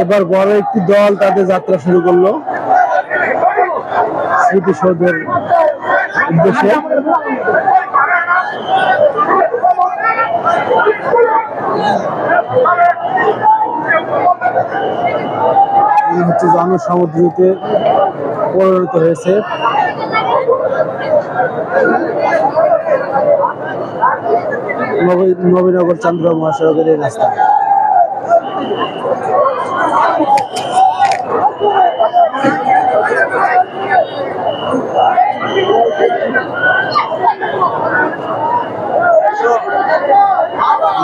এবার বড় একটি দল তাদের যাত্রা শুরু করল। স্মৃতিসৌধের উদ্দেশ্যে। হচ্ছে পরিণত হয়েছে। নবীনগর চন্দ্র মহাসড়কের এই রাস্তা।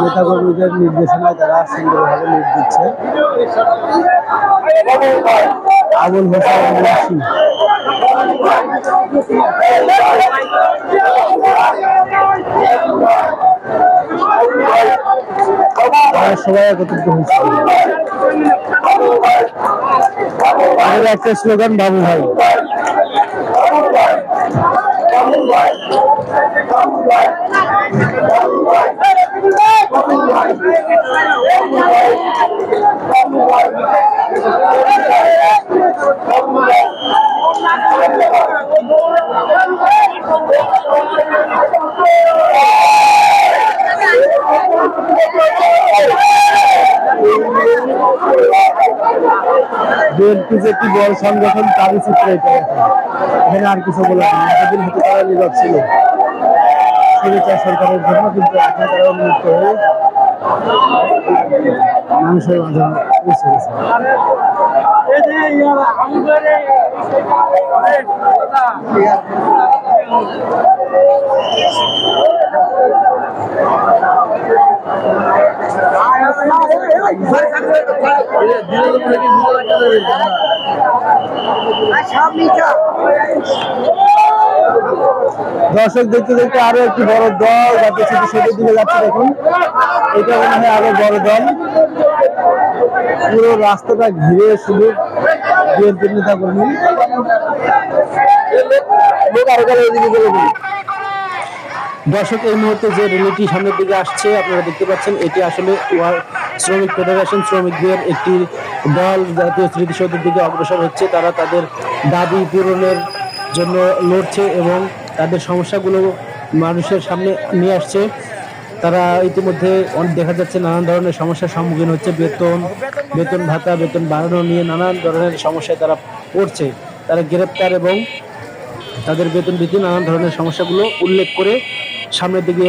নেতাকর্মীদের নির্দেশনায় তারা সুন্দরভাবে লিড দিচ্ছে। আবুল হোসেন তারা সবাই একত্রিত হয়েছে। আমাদের একটা স্লোগান বাবু ভাই। বিএনপি যে কি বড় সংগঠন, তারই চিত্র এটা এখন। আর কিছু বলার নেই। এতদিন হতে তারা নীরব ছিল। সরকারের জন্য, কিন্তু এখন তারা উন্মুক্ত হয়ে মানুষের মাঝে পৌঁছে গেছে। দর্শক দেখতে দেখতে আরও একটি বড় দল যাতে শুধু সেটির দিকে যাচ্ছে দেখুন। এটা মনে হয় আরও বড় দল। পুরো রাস্তাটা ঘিরে শুধু বিএনপির নেতা কর্মী আরও গেলে এদিকে গেলে। দর্শক, এই মুহূর্তে যে রিলেটি সামনের দিকে আসছে, আপনারা দেখতে পাচ্ছেন, এটি আসলে শ্রমিক ফেডারেশন শ্রমিকদের একটি দল জাতীয় স্মৃতিসৌধের দিকে অগ্রসর হচ্ছে। তারা তাদের দাবি পূরণের জন্য লড়ছে এবং তাদের সমস্যাগুলো মানুষের সামনে নিয়ে আসছে। তারা ইতিমধ্যে দেখা যাচ্ছে, নানান ধরনের সমস্যার সম্মুখীন হচ্ছে। বেতন বেতন ভাতা, বেতন বাড়ানো নিয়ে নানান ধরনের সমস্যায় তারা পড়ছে। তারা গ্রেপ্তার এবং তাদের বেতন বৃদ্ধি, নানান ধরনের সমস্যাগুলো উল্লেখ করে সামনের দিকে